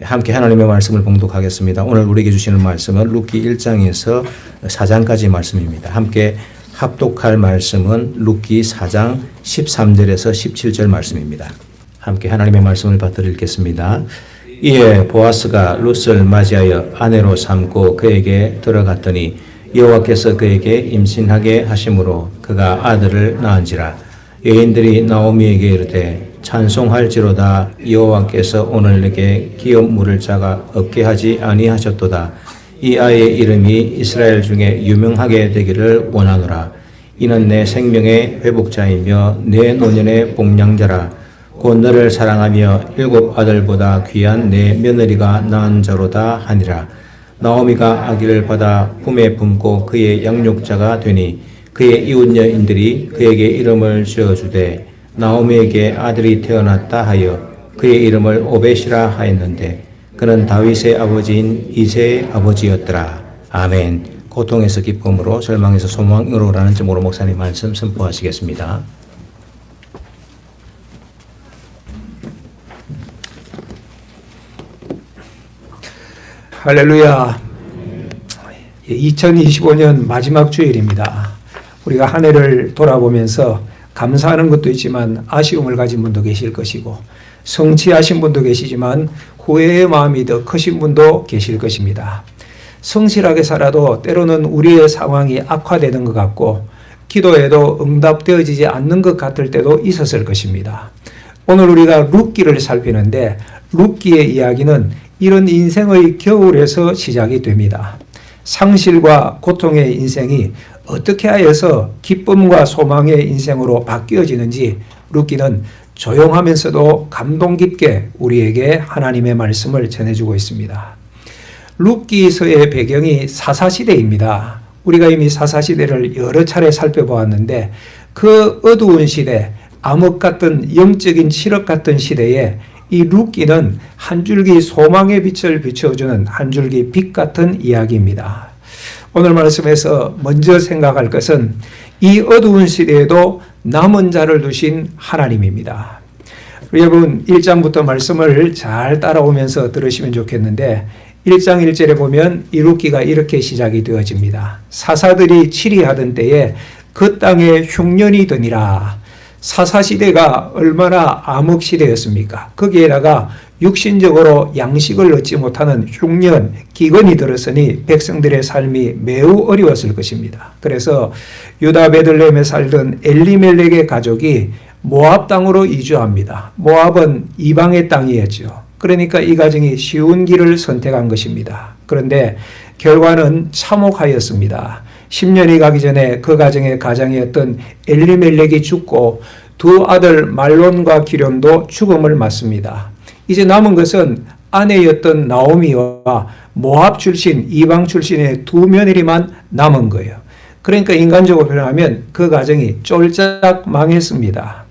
함께 하나님의 말씀을 봉독하겠습니다. 오늘 우리에게 주시는 말씀은 루키 1장에서 4장까지 말씀입니다. 함께 합독할 말씀은 루키 4장 13절에서 17절 말씀입니다. 함께 하나님의 말씀을 받들어 읽겠습니다. 이에 보아스가 룻을 맞이하여 아내로 삼고 그에게 들어갔더니 여호와께서 그에게 임신하게 하심으로 그가 아들을 낳은지라 여인들이 나오미에게 이르되 찬송할지로다 여호와께서 오늘 내게 기업 물을 자가 없게 하지 아니하셨도다. 이 아이의 이름이 이스라엘 중에 유명하게 되기를 원하노라. 이는 내 생명의 회복자이며 내 노년의 복량자라. 곧 너를 사랑하며 일곱 아들보다 귀한 내 며느리가 낳은 자로다 하니라. 나오미가 아기를 받아 품에 품고 그의 양육자가 되니 그의 이웃 여인들이 그에게 이름을 지어주되 나오미에게 아들이 태어났다 하여 그의 이름을 오벳이라 하였는데 그는 다윗의 아버지인 이세의 아버지였더라. 아멘. 고통에서 기쁨으로 절망에서 소망으로 라는 제목으로 목사님 말씀 선포하시겠습니다. 할렐루야. 2025년 마지막 주일입니다. 우리가 한 해를 돌아보면서 감사하는 것도 있지만 아쉬움을 가진 분도 계실 것이고 성취하신 분도 계시지만 후회의 마음이 더 크신 분도 계실 것입니다. 성실하게 살아도 때로는 우리의 상황이 악화되는 것 같고 기도에도 응답되어지지 않는 것 같을 때도 있었을 것입니다. 오늘 우리가 룻기를 살피는데 룻기의 이야기는 이런 인생의 겨울에서 시작이 됩니다. 상실과 고통의 인생이 어떻게 하여서 기쁨과 소망의 인생으로 바뀌어지는지 룻기는 조용하면서도 감동 깊게 우리에게 하나님의 말씀을 전해주고 있습니다. 룻기서의 배경이 사사시대입니다. 우리가 이미 사사시대를 여러 차례 살펴보았는데 그 어두운 시대, 암흑 같은 영적인 칠흑 같은 시대에 이 룻기는 한 줄기 소망의 빛을 비춰주는 한 줄기 빛 같은 이야기입니다. 오늘 말씀에서 먼저 생각할 것은 이 어두운 시대에도 남은 자를 두신 하나님입니다. 여러분 1장부터 말씀을 잘 따라오면서 들으시면 좋겠는데 1장 1절에 보면 이 룻기가 이렇게 시작이 되어집니다. 사사들이 치리하던 때에 그 땅에 흉년이 드니라. 사사시대가 얼마나 암흑시대였습니까? 거기에다가 육신적으로 양식을 얻지 못하는 흉년, 기근이 들었으니 백성들의 삶이 매우 어려웠을 것입니다. 그래서 유다 베들레헴에 살던 엘리멜렉의 가족이 모압 땅으로 이주합니다. 모압은 이방의 땅이었죠. 그러니까 이 가정이 쉬운 길을 선택한 것입니다. 그런데 결과는 참혹하였습니다. 10년이 가기 전에 그 가정의 가장이었던 엘리멜렉이 죽고 두 아들 말론과 기련도 죽음을 맞습니다. 이제 남은 것은 아내였던 나오미와 모압 출신, 이방 출신의 두 며느리만 남은 거예요. 그러니까 인간적으로 표현하면 그 가정이 쫄짝 망했습니다.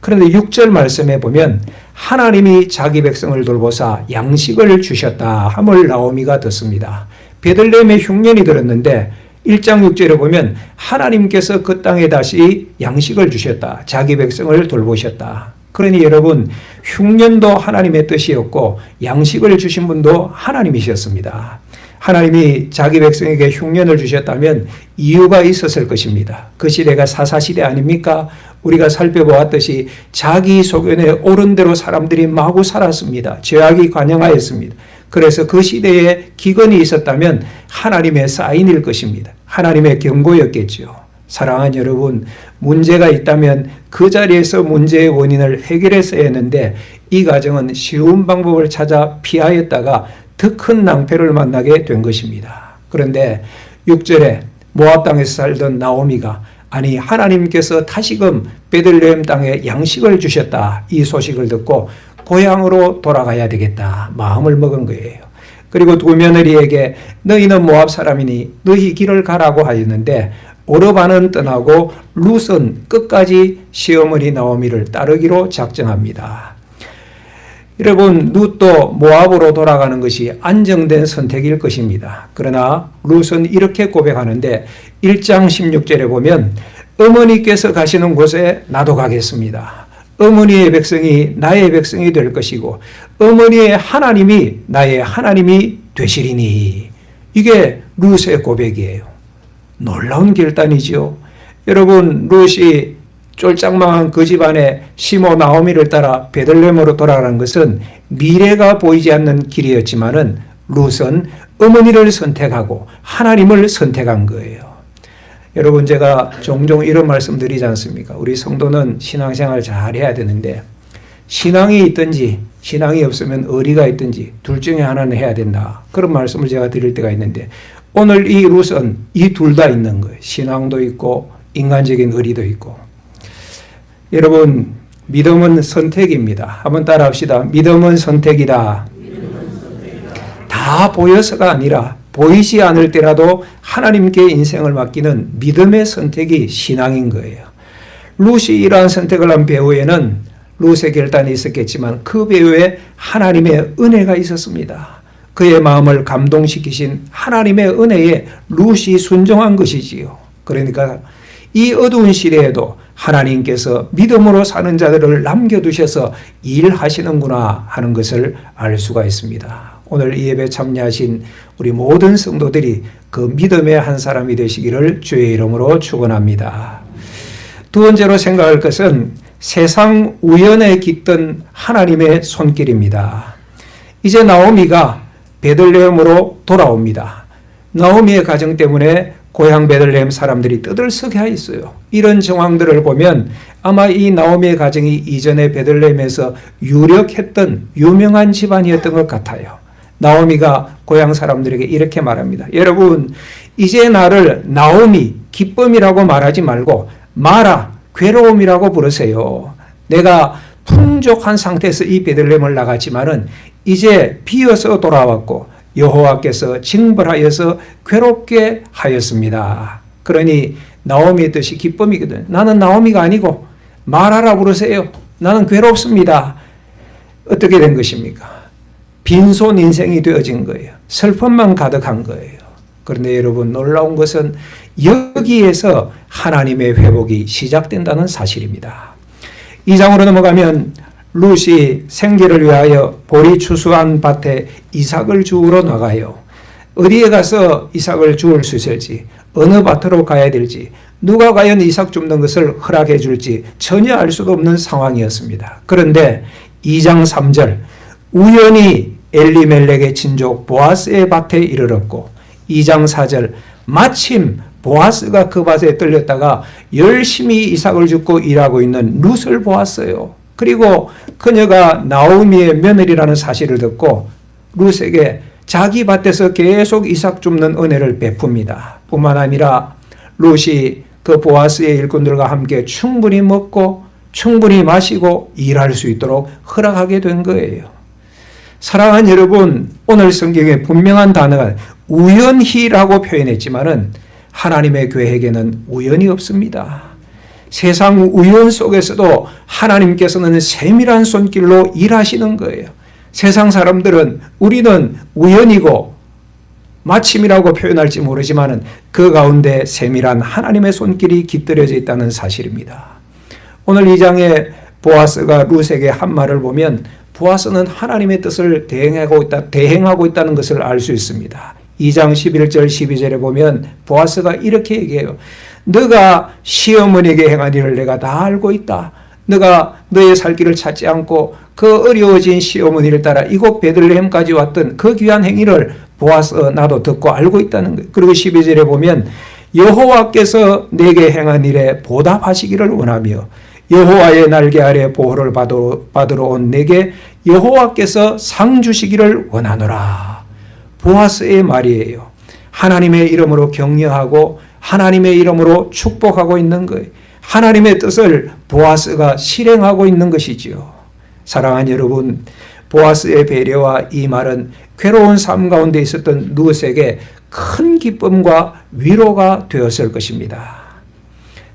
그런데 6절 말씀에 보면 하나님이 자기 백성을 돌보사 양식을 주셨다 함을 나오미가 듣습니다. 베들레헴에 흉년이 들었는데 1장 6절에 보면 하나님께서 그 땅에 다시 양식을 주셨다. 자기 백성을 돌보셨다. 그러니 여러분 흉년도 하나님의 뜻이었고 양식을 주신 분도 하나님이셨습니다. 하나님이 자기 백성에게 흉년을 주셨다면 이유가 있었을 것입니다. 그 시대가 사사시대 아닙니까? 우리가 살펴보았듯이 자기 소견에 옳은 대로 사람들이 마구 살았습니다. 죄악이 관영하였습니다. 그래서 그 시대에 기근이 있었다면 하나님의 사인일 것입니다. 하나님의 경고였겠죠. 사랑하는 여러분, 문제가 있다면 그 자리에서 문제의 원인을 해결했어야 했는데 이 가정은 쉬운 방법을 찾아 피하였다가 더 큰 낭패를 만나게 된 것입니다. 그런데 6절에 모압 땅에서 살던 나오미가 아니 하나님께서 다시금 베들레헴 땅에 양식을 주셨다 이 소식을 듣고 고향으로 돌아가야 되겠다 마음을 먹은 거예요. 그리고 두 며느리에게 너희는 모압 사람이니 너희 길을 가라고 하였는데 오르반은 떠나고 룻은 끝까지 시어머니 나오미를 따르기로 작정합니다. 여러분 룻도 모압으로 돌아가는 것이 안정된 선택일 것입니다. 그러나 룻은 이렇게 고백하는데 1장 16절에 보면 어머니께서 가시는 곳에 나도 가겠습니다. 어머니의 백성이 나의 백성이 될 것이고 어머니의 하나님이 나의 하나님이 되시리니 이게 룻의 고백이에요. 놀라운 결단이지요. 여러분 룻이 쫄짝망한 그 집안의 시모 나오미를 따라 베들레헴으로 돌아가는 것은 미래가 보이지 않는 길이었지만은 룻은 어머니를 선택하고 하나님을 선택한 거예요. 여러분 제가 종종 이런 말씀 드리지 않습니까? 우리 성도는 신앙생활 잘 해야 되는데 신앙이 있든지 신앙이 없으면 의리가 있든지 둘 중에 하나는 해야 된다. 그런 말씀을 제가 드릴 때가 있는데 오늘 이 룻은 이 둘 다 있는 거예요. 신앙도 있고 인간적인 의리도 있고. 여러분 믿음은 선택입니다. 한번 따라합시다. 믿음은 선택이다. 다 보여서가 아니라 보이지 않을 때라도 하나님께 인생을 맡기는 믿음의 선택이 신앙인 거예요. 룻이 이러한 선택을 한 배후에는 룻의 결단이 있었겠지만 그 배후에 하나님의 은혜가 있었습니다. 그의 마음을 감동시키신 하나님의 은혜에 룻이 순종한 것이지요. 그러니까 이 어두운 시대에도 하나님께서 믿음으로 사는 자들을 남겨두셔서 일하시는구나 하는 것을 알 수가 있습니다. 오늘 이 예배 참여하신 우리 모든 성도들이 그 믿음의 한 사람이 되시기를 주의 이름으로 축원합니다. 두 번째로 생각할 것은 세상 우연에 깃든 하나님의 손길입니다. 이제 나오미가 베들레헴으로 돌아옵니다. 나오미의 가정 때문에 고향 베들레헴 사람들이 떠들썩해 있어요. 이런 정황들을 보면 아마 이 나오미의 가정이 이전에 베들레헴에서 유력했던 유명한 집안이었던 것 같아요. 나오미가 고향 사람들에게 이렇게 말합니다. 여러분, 이제 나를 나오미, 기쁨이라고 말하지 말고 마라, 괴로움이라고 부르세요. 내가 풍족한 상태에서 이 베들레헴을 나갔지만은 이제 비어서 돌아왔고 여호와께서 징벌하여서 괴롭게 하였습니다. 그러니 나오미의 뜻이 기쁨이거든. 나는 나오미가 아니고 마라라 부르세요. 나는 괴롭습니다. 어떻게 된 것입니까? 빈손 인생이 되어진 거예요. 슬픔만 가득한 거예요. 그런데 여러분 놀라운 것은 여기에서 하나님의 회복이 시작된다는 사실입니다. 이 장으로 넘어가면 룻이 생계를 위하여 보리 추수한 밭에 이삭을 주우러 나가요. 어디에 가서 이삭을 주울 수 있을지, 어느 밭으로 가야 될지, 누가 과연 이삭 줍는 것을 허락해 줄지 전혀 알 수도 없는 상황이었습니다. 그런데 2장 3절 우연히 엘리멜렉의 친족 보아스의 밭에 이르렀고 2장 4절 마침 보아스가 그 밭에 떨렸다가 열심히 이삭을 줍고 일하고 있는 룻을 보았어요. 그리고 그녀가 나오미의 며느리라는 사실을 듣고 룻에게 자기 밭에서 계속 이삭 줍는 은혜를 베풉니다. 뿐만 아니라 룻이 그 보아스의 일꾼들과 함께 충분히 먹고 충분히 마시고 일할 수 있도록 허락하게 된 거예요. 사랑하는 여러분, 오늘 성경에 분명한 단어가 우연히라고 표현했지만은 하나님의 계획에는 우연이 없습니다. 세상 우연 속에서도 하나님께서는 세밀한 손길로 일하시는 거예요. 세상 사람들은 우리는 우연이고 마침이라고 표현할지 모르지만은 그 가운데 세밀한 하나님의 손길이 깃들여져 있다는 사실입니다. 오늘 이 장에 보아스가 룻에게 한 말을 보면 보아스는 하나님의 뜻을 대행하고 있다, 대행하고 있다는 것을 알 수 있습니다. 2장 11절 12절에 보면 보아스가 이렇게 얘기해요. 너가 시어머니에게 행한 일을 내가 다 알고 있다. 너가 너의 살 길을 찾지 않고 그 어려워진 시어머니를 따라 이곳 베들레헴까지 왔던 그 귀한 행위를 보아서 나도 듣고 알고 있다는 거예요. 그리고 12절에 보면 여호와께서 내게 행한 일에 보답하시기를 원하며 여호와의 날개 아래 보호를 받으러 온 내게 여호와께서 상 주시기를 원하노라. 보아스의 말이에요. 하나님의 이름으로 격려하고 하나님의 이름으로 축복하고 있는 거예요. 하나님의 뜻을 보아스가 실행하고 있는 것이지요. 사랑하는 여러분, 보아스의 배려와 이 말은 괴로운 삶 가운데 있었던 누엇에게 큰 기쁨과 위로가 되었을 것입니다.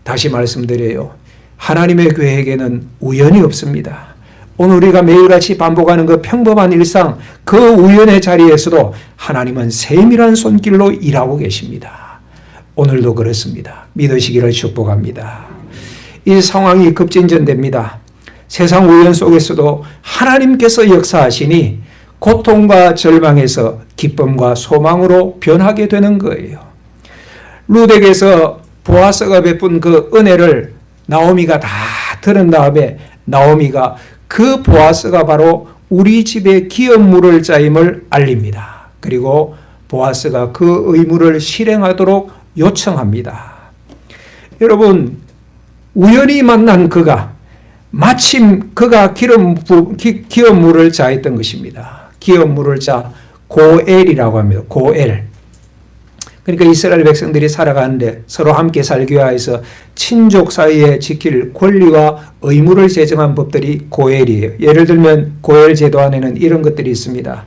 다시 말씀드려요. 하나님의 계획에는 우연이 없습니다. 오늘 우리가 매일같이 반복하는 그 평범한 일상, 그 우연의 자리에서도 하나님은 세밀한 손길로 일하고 계십니다. 오늘도 그렇습니다. 믿으시기를 축복합니다. 이 상황이 급진전됩니다. 세상 우연 속에서도 하나님께서 역사하시니 고통과 절망에서 기쁨과 소망으로 변하게 되는 거예요. 루덱에서 보아스가 베푼 그 은혜를 나오미가 다 들은 다음에 나오미가 그 보아스가 바로 우리 집에 기업 물을 자임을 알립니다. 그리고 보아스가 그 의무를 실행하도록 요청합니다. 여러분 우연히 만난 그가 마침 그가 기름 부, 기, 기업 물을 자했던 것입니다. 기업 물을 자 고엘이라고 합니다. 고엘. 그러니까 이스라엘 백성들이 살아가는데 서로 함께 살기 위해서 친족 사이에 지킬 권리와 의무를 제정한 법들이 고엘이에요. 예를 들면 고엘 제도 안에는 이런 것들이 있습니다.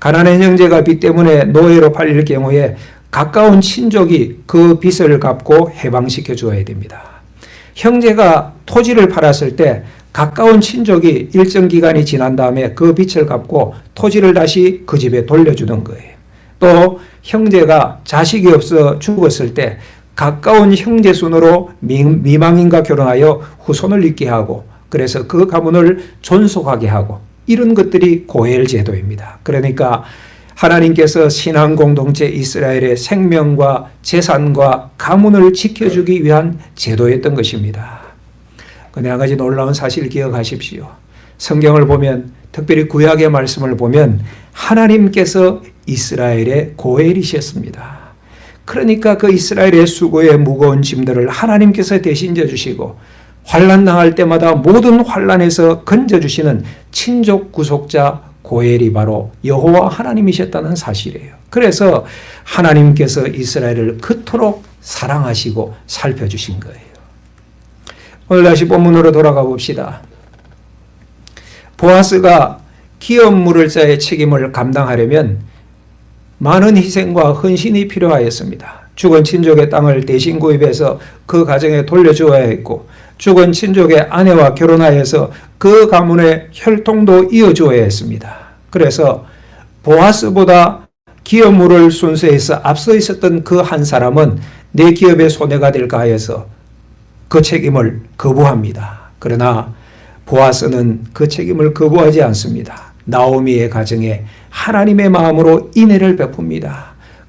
가난한 형제가 빚 때문에 노예로 팔릴 경우에 가까운 친족이 그 빚을 갚고 해방시켜 주어야 됩니다. 형제가 토지를 팔았을 때 가까운 친족이 일정 기간이 지난 다음에 그 빚을 갚고 토지를 다시 그 집에 돌려주는 거예요. 또 형제가 자식이 없어 죽었을 때 가까운 형제 순으로 미망인과 결혼하여 후손을 있게 하고 그래서 그 가문을 존속하게 하고 이런 것들이 고엘 제도입니다. 그러니까 하나님께서 신앙 공동체 이스라엘의 생명과 재산과 가문을 지켜주기 위한 제도였던 것입니다. 근데 한 가지 놀라운 사실 기억하십시오. 성경을 보면 특별히 구약의 말씀을 보면 하나님께서 이스라엘의 고엘이셨습니다. 그러니까 그 이스라엘의 수고의 무거운 짐들을 하나님께서 대신 져주시고 환란 당할 때마다 모든 환란에서 건져주시는 친족 구속자 고엘이 바로 여호와 하나님이셨다는 사실이에요. 그래서 하나님께서 이스라엘을 그토록 사랑하시고 살펴주신 거예요. 오늘 다시 본문으로 돌아가 봅시다. 보아스가 기업 물을 자의 책임을 감당하려면 많은 희생과 헌신이 필요하였습니다. 죽은 친족의 땅을 대신 구입해서 그 가정에 돌려주어야 했고 죽은 친족의 아내와 결혼하여서 그 가문의 혈통도 이어주어야 했습니다. 그래서 보아스보다 기업물을 순서해서 앞서 있었던 그 한 사람은 내 기업의 손해가 될까 하여서 그 책임을 거부합니다. 그러나 보아스는 그 책임을 거부하지 않습니다. 나오미의 가정에 하나님의 마음으로 인애를 베풉니다.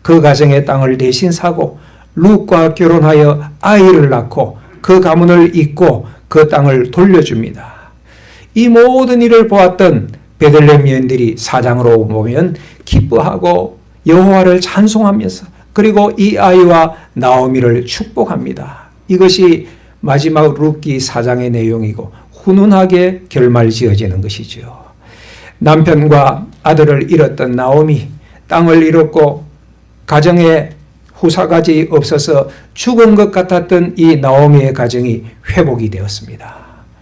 그 가정의 땅을 대신 사고 룻과 결혼하여 아이를 낳고 그 가문을 잇고 그 땅을 돌려줍니다. 이 모든 일을 보았던 베들레헴 여인들이 사장으로 보면 기뻐하고 여호와를 찬송하면서 그리고 이 아이와 나오미를 축복합니다. 이것이 마지막 룻기 사장의 내용이고 훈훈하게 결말 지어지는 것이죠. 남편과 아들을 잃었던 나오미 땅을 잃었고 가정에 후사가지 없어서 죽은 것 같았던 이 나오미의 가정이 회복이 되었습니다.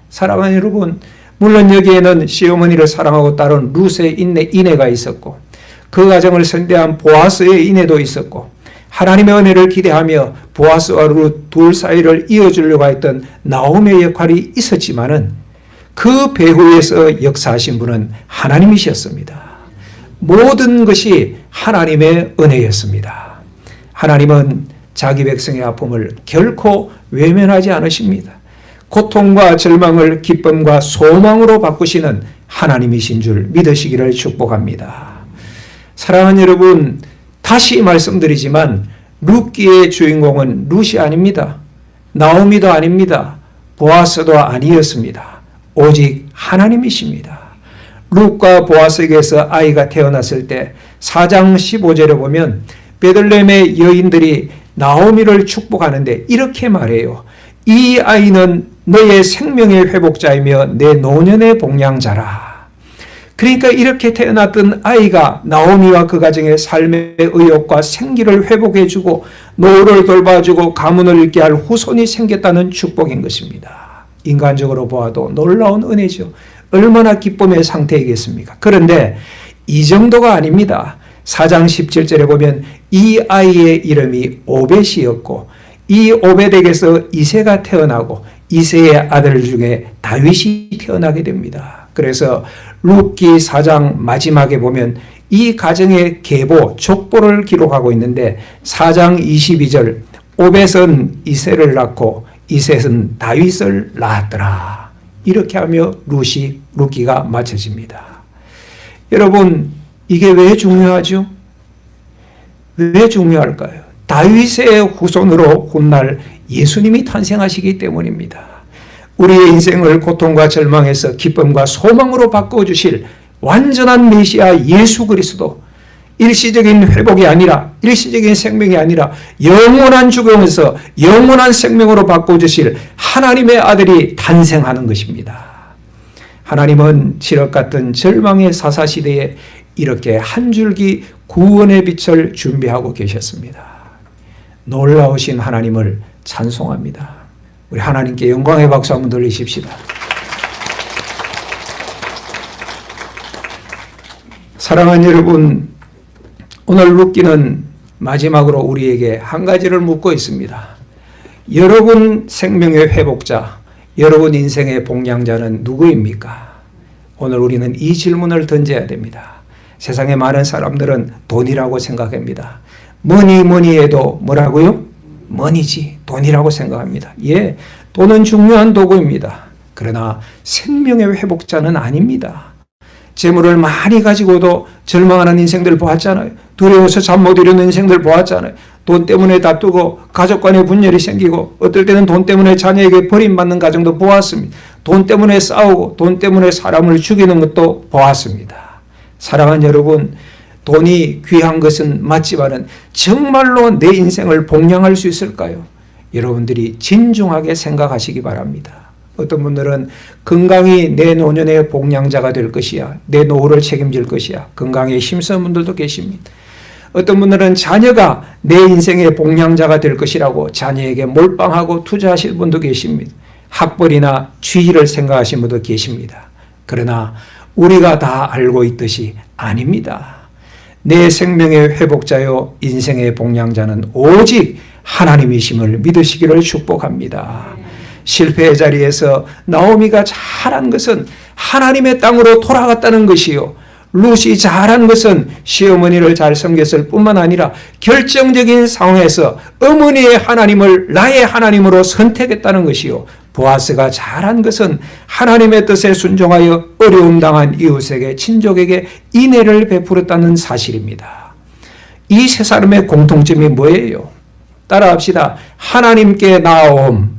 사랑하는 여러분, 물론 여기에는 시어머니를 사랑하고 따른 룻의 인내, 인애가 있었고 그 가정을 선대한 보아스의 인애도 있었고 하나님의 은혜를 기대하며 보아스와 룻 둘 사이를 이어주려고 했던 나오미의 역할이 있었지만은 그 배후에서 역사하신 분은 하나님이셨습니다. 모든 것이 하나님의 은혜였습니다. 하나님은 자기 백성의 아픔을 결코 외면하지 않으십니다. 고통과 절망을 기쁨과 소망으로 바꾸시는 하나님이신 줄 믿으시기를 축복합니다. 사랑하는 여러분, 다시 말씀드리지만 룻기의 주인공은 룻이 아닙니다. 나오미도 아닙니다. 보아스도 아니었습니다. 오직 하나님이십니다. 룻과 보아스에게서 아이가 태어났을 때 4장 15절에 보면 베들레헴의 여인들이 나오미를 축복하는데 이렇게 말해요. 이 아이는 너의 생명의 회복자이며 내 노년의 복량자라. 그러니까 이렇게 태어났던 아이가 나오미와 그 가정의 삶의 의욕과 생기를 회복해주고 노후를 돌봐주고 가문을 잃게 할 후손이 생겼다는 축복인 것입니다. 인간적으로 보아도 놀라운 은혜죠. 얼마나 기쁨의 상태이겠습니까? 그런데 이 정도가 아닙니다. 4장 17절에 보면 이 아이의 이름이 오벳이었고 이 오벳에게서 이세가 태어나고 이세의 아들 중에 다윗이 태어나게 됩니다. 그래서 룻기 4장 마지막에 보면 이 가정의 계보, 족보를 기록하고 있는데 4장 22절 오벳은 이세를 낳고 이셋은 다윗을 낳았더라. 이렇게 하며 루시 루키가 맞춰집니다. 여러분 이게 왜 중요하죠? 왜 중요할까요? 다윗의 후손으로 훗날 예수님이 탄생하시기 때문입니다. 우리의 인생을 고통과 절망에서 기쁨과 소망으로 바꿔 주실 완전한 메시아 예수 그리스도 일시적인 회복이 아니라 일시적인 생명이 아니라 영원한 죽음에서 영원한 생명으로 바꿔주실 하나님의 아들이 탄생하는 것입니다. 하나님은 지력 같은 절망의 사사시대에 이렇게 한 줄기 구원의 빛을 준비하고 계셨습니다. 놀라우신 하나님을 찬송합니다. 우리 하나님께 영광의 박수 한번 돌리십시다. 사랑하는 여러분, 오늘 룻기는 마지막으로 우리에게 한 가지를 묻고 있습니다. 여러분 생명의 회복자, 여러분 인생의 봉양자는 누구입니까? 오늘 우리는 이 질문을 던져야 됩니다. 세상의 많은 사람들은 돈이라고 생각합니다. 뭐니 뭐니 해도 뭐라고요? 머니지, 돈이라고 생각합니다. 예, 돈은 중요한 도구입니다. 그러나 생명의 회복자는 아닙니다. 재물을 많이 가지고도 절망하는 인생들 보았잖아요. 두려워서 잠 못 이루는 인생들 보았잖아요. 돈 때문에 다투고 가족 간에 분열이 생기고 어떨 때는 돈 때문에 자녀에게 버림받는 가정도 보았습니다. 돈 때문에 싸우고 돈 때문에 사람을 죽이는 것도 보았습니다. 사랑하는 여러분, 돈이 귀한 것은 맞지만은 정말로 내 인생을 복양할 수 있을까요? 여러분들이 진중하게 생각하시기 바랍니다. 어떤 분들은 건강이 내 노년의 복양자가 될 것이야. 내 노후를 책임질 것이야. 건강에 힘쓰는 분들도 계십니다. 어떤 분들은 자녀가 내 인생의 복양자가 될 것이라고 자녀에게 몰빵하고 투자하실 분도 계십니다. 학벌이나 취지를 생각하신 분도 계십니다. 그러나 우리가 다 알고 있듯이 아닙니다. 내 생명의 회복자요 인생의 복양자는 오직 하나님이심을 믿으시기를 축복합니다. 실패의 자리에서 나오미가 잘한 것은 하나님의 땅으로 돌아갔다는 것이요. 룻이 잘한 것은 시어머니를 잘 섬겼을 뿐만 아니라 결정적인 상황에서 어머니의 하나님을 나의 하나님으로 선택했다는 것이요. 보아스가 잘한 것은 하나님의 뜻에 순종하여 어려움 당한 이웃에게 친족에게 인애를 베풀었다는 사실입니다. 이 세 사람의 공통점이 뭐예요? 따라합시다. 하나님께 나옴.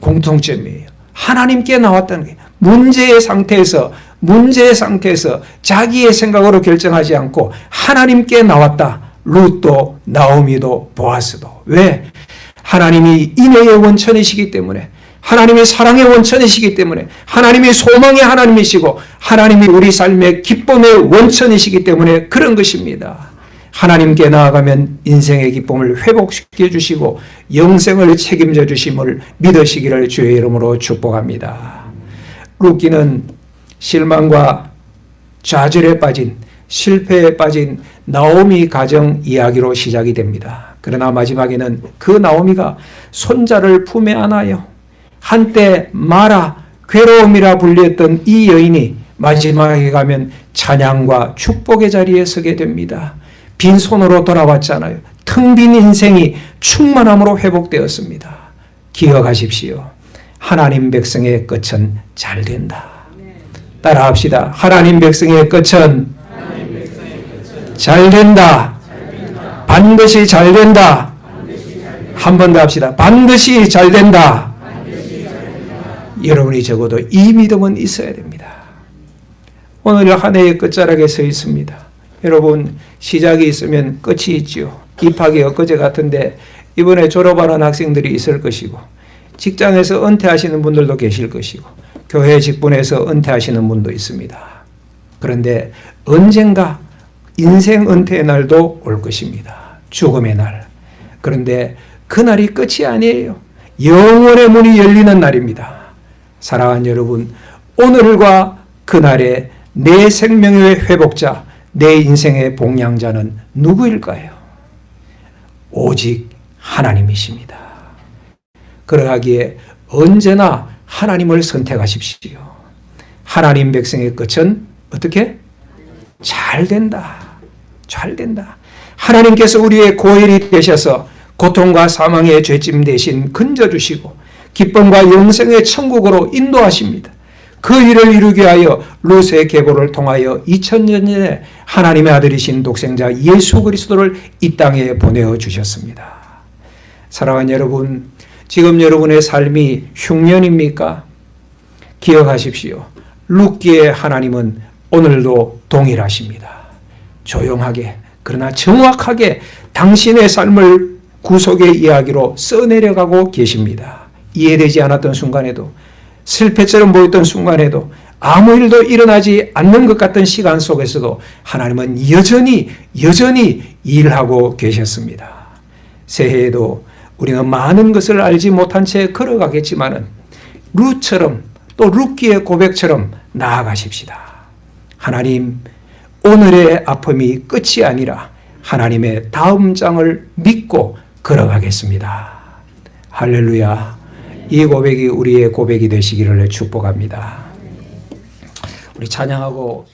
공통점이에요. 하나님께 나왔다는 게 문제의 상태에서 문제의 상태에서 자기의 생각으로 결정하지 않고 하나님께 나왔다. 룻도 나오미도 보아스도 왜? 하나님이 인애의 원천이시기 때문에 하나님의 사랑의 원천이시기 때문에 하나님이 소망의 하나님이시고 하나님이 우리 삶의 기쁨의 원천이시기 때문에 그런 것입니다. 하나님께 나아가면 인생의 기쁨을 회복시켜 주시고 영생을 책임져 주심을 믿으시기를 주의 이름으로 축복합니다. 루키는 실망과 좌절에 빠진 실패에 빠진 나오미 가정 이야기로 시작이 됩니다. 그러나 마지막에는 그 나오미가 손자를 품에 안아요. 한때 마라 괴로움이라 불렸던 이 여인이 마지막에 가면 찬양과 축복의 자리에 서게 됩니다. 빈손으로 돌아왔잖아요. 텅 빈 인생이 충만함으로 회복되었습니다. 기억하십시오. 하나님 백성의 끝은 잘 된다. 따라합시다. 하나님 백성의 끝은 잘 된다. 반드시 잘 된다. 한 번 더 합시다. 반드시 잘 된다. 여러분이 적어도 이 믿음은 있어야 됩니다. 오늘 한 해의 끝자락에 서 있습니다. 여러분 시작이 있으면 끝이 있지요. 입학이 엊그제 같은데 이번에 졸업하는 학생들이 있을 것이고 직장에서 은퇴하시는 분들도 계실 것이고 교회 직분에서 은퇴하시는 분도 있습니다. 그런데 언젠가 인생 은퇴의 날도 올 것입니다. 죽음의 날. 그런데 그날이 끝이 아니에요. 영원의 문이 열리는 날입니다. 사랑하는 여러분, 오늘과 그날의 내 생명의 회복자, 내 인생의 봉양자는 누구일까요? 오직 하나님이십니다. 그러하기에 언제나 하나님을 선택하십시오. 하나님 백성의 끝은 어떻게? 잘 된다. 잘 된다. 하나님께서 우리의 고일이 되셔서 고통과 사망의 죄짐 대신 건져 주시고 기쁨과 영생의 천국으로 인도하십니다. 그 일을 이루기 위하여 루스의 계보를 통하여 2000년 전에 하나님의 아들이신 독생자 예수 그리스도를 이 땅에 보내어 주셨습니다. 사랑하는 여러분, 지금 여러분의 삶이 흉년입니까? 기억하십시오. 룻기의 하나님은 오늘도 동일하십니다. 조용하게 그러나 정확하게 당신의 삶을 구속의 이야기로 써내려가고 계십니다. 이해되지 않았던 순간에도 실패처럼 보였던 순간에도 아무 일도 일어나지 않는 것 같던 시간 속에서도 하나님은 여전히 여전히 일하고 계셨습니다. 새해에도 우리는 많은 것을 알지 못한 채 걸어가겠지만은 루처럼 또 룻기의 고백처럼 나아가십시다. 하나님, 오늘의 아픔이 끝이 아니라 하나님의 다음 장을 믿고 걸어가겠습니다. 할렐루야. 이 고백이 우리의 고백이 되시기를 축복합니다. 우리 찬양하고